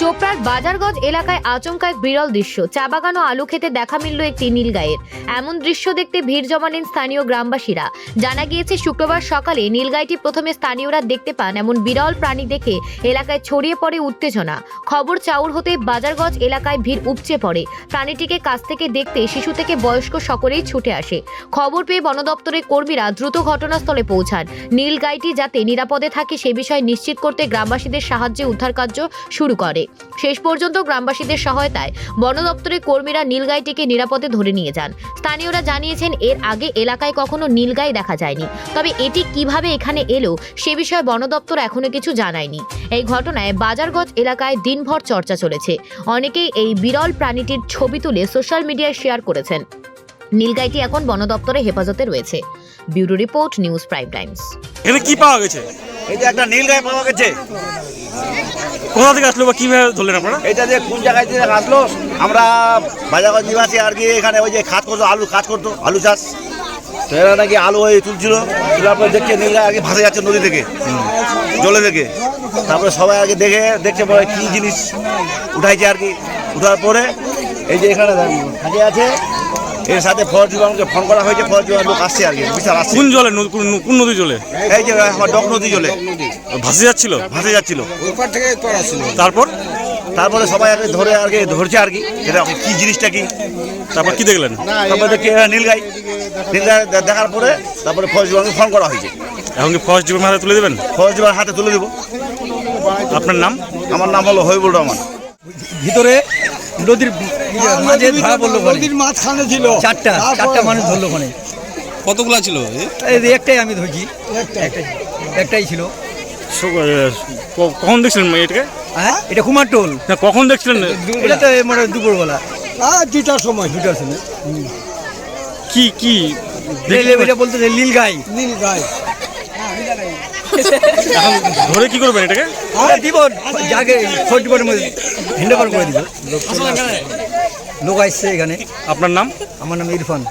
চোপড়ার বাজারগঞ্জ এলাকায় আচমকা এক বিরল দৃশ্য। চা বাগান ও আলু খেতে দেখা মিলল একটি নীলগাইয়ের এমন দৃশ্য দেখতে ভিড় জমানেন স্থানীয় গ্রামবাসীরা। জানা গিয়েছে, শুক্রবার সকালে নীলগাইটি প্রথমে স্থানীয়রা দেখতে পান। এমন বিরল প্রাণী দেখে এলাকায় ছড়িয়ে পড়ে উত্তেজনা। খবর চাউর হতে বাজারগঞ্জ এলাকায় ভিড় উপচে পড়ে। প্রাণীটিকে কাছ থেকে দেখতে শিশু থেকে বয়স্ক সকলেই ছুটে আসে। খবর পেয়ে বন দপ্তরের কর্মীরা দ্রুত ঘটনাস্থলে পৌঁছান। নীলগাইটি যাতে নিরাপদে থাকে সে বিষয়ে নিশ্চিত করতে গ্রামবাসীদের সাহায্যে উদ্ধার কার্য শুরু করে। শেষ পর্যন্ত গ্রামবাসীদের সহায়তায় বন দপ্তরের কর্মীরা নীলগাইটিকে নিরাপদে ধরে নিয়ে যান। স্থানীয়রা জানিয়েছেন, এর আগে এলাকায় কখনো নীলগাই দেখা যায়নি। তবে এটি কীভাবে এখানে এলো, সে বিষয়ে বন দপ্তর এখনও কিছু জানায়নি। এই ঘটনায় বাজারগঞ্জ এলাকায় দিনভর চর্চা চলেছে। অনেকেই এই বিরল প্রাণীটির ছবি তুলে সোশ্যাল মিডিয়ায় শেয়ার করেছেন। নীলগাইটি এখন বন দপ্তরের হেফাজতে রয়েছে। Bureau report, news prime times. এখানে কি পাওয়া গেছে? এই যে একটা নীল গায়ে পাওয়া গেছে। কোথা থেকে আসলো বা কীভাবে ধরলেন আপনারা? এটা যে কোন জায়গায় থেকে আসলো আমরা বাজারগঞ্জ নিবাসী আর কি এখানে ওই যে খাত করতো আলু কাজ করতো আলু চাষ। তো এরা নাকি আলু ওই তুলছিল তোলার পরে দেখছে নীল গায়ে আগে ভাসে যাচ্ছে নদী থেকে জলে থেকে। তারপরে সবাই আগে দেখে দেখছে বলে কি জিনিস উঠাইছে আর কি। উঠার পরে এই যে এখানে থাকে আছে। এর সাথে ফরেস্ট বিভাগকে ফোন করা হয়েছে ফরেস্ট বিভাগ লোক আসছে আর কি বিশাল আসছে। কোন জলে কোন কোন নদী জলে? এই যে আমার ডক নদী জলে। ভাসে যাচ্ছিল? ভাসে যাচ্ছিল। তারপর? তারপরে সবাই আগে ধরে আর কি ধরছে আর কি এটা কি জিনিসটা কি। তারপর কি দেখলেন? তারপরে দেখি এরা নীলগাই নীলগাই দে- দেখার পরে তারপরে ফরেস্ট বিভাগকে ফোন করা হয়েছে। এখন কি ফরেস্ট ডিপার্টমেন্ট হাতে তুলে দেবেন? ফরেস্ট বিভাগ হাতে তুলে দেবো। আপনার নাম? আমার নাম হলো হবিবুর রহমান। ভিতরে নদীর মাঝে ধরা পড়ল নদীর মাঝখানে ছিল। চারটা চারটা মানুষ ধরলো ওখানে। কতগুলা ছিল? একটাই আমি ধরছি। একটাই। একটাই ছিল। কখন দেখছিলেন এটাকে? হ্যাঁ? এটা কুমার টোল। না কখন দেখছিলেন? এটা তো মানে দুপুরবেলা। আর দুটার সময়। দুটার সময়। কি কি? এটা বলতে নীল গাই। নীল গায়ে এখন ধরে কি করবেন এটাকে? হ্যাঁ, দিব। যাকে খোঁজ করে হিন্ডে পার করে দিব। লোক আসছে এখানে। আপনার নাম? আমার নাম ইরফান।